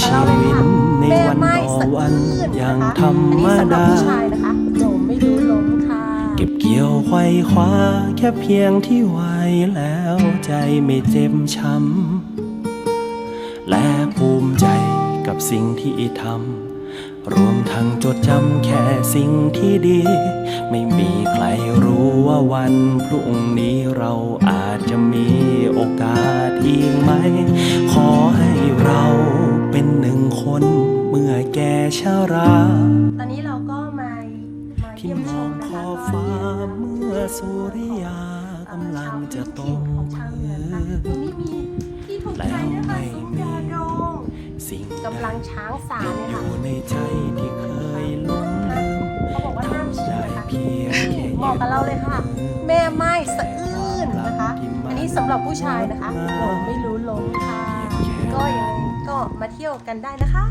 ชีวิตในวันต่อวันอย่างธรรมดาชายนะคะโจมไม่รู้ล้มค่ะเก็บเกี่ยวไขว้คว้าแค่เพียงที่ไหวแล้วใจไม่เจ็บช้ำและภูมิใจกับสิ่งที่ทำรวมทั้งจดจำแค่สิ่งที่ดี ไม่มีใครรู้ว่าวันพรุ่งนี้เราอาจจะมีโอกาสอีกไหม ขอใคนเมื่อแก่ชรา ตอนนี้เราก็มามาที่เยี่ยมมชองมขนะคะอบตอนฟ้านี้เมื่อสุริยากำลังจะตก ของชาวเหนือนะคะตรงนี้มีที่ถูกใจด้วยค่ะซุ้มยาดองสิ่งใดกำลังช้างสารเนี่ยอค่ะ ยู่ในใจที่เคยหลงลืมเขาบอกว่าห้ามฉีดได้นะคะเพียงแค่เหมาะกับเราเลยค่ะ แม่ไม้สะอื้นนะคะ อันนี้สำหรับผู้ชายนะคะหลงไม่รู้ล้มค่ะก็ยังไงก็มา เที่ยวกันได้นะคะ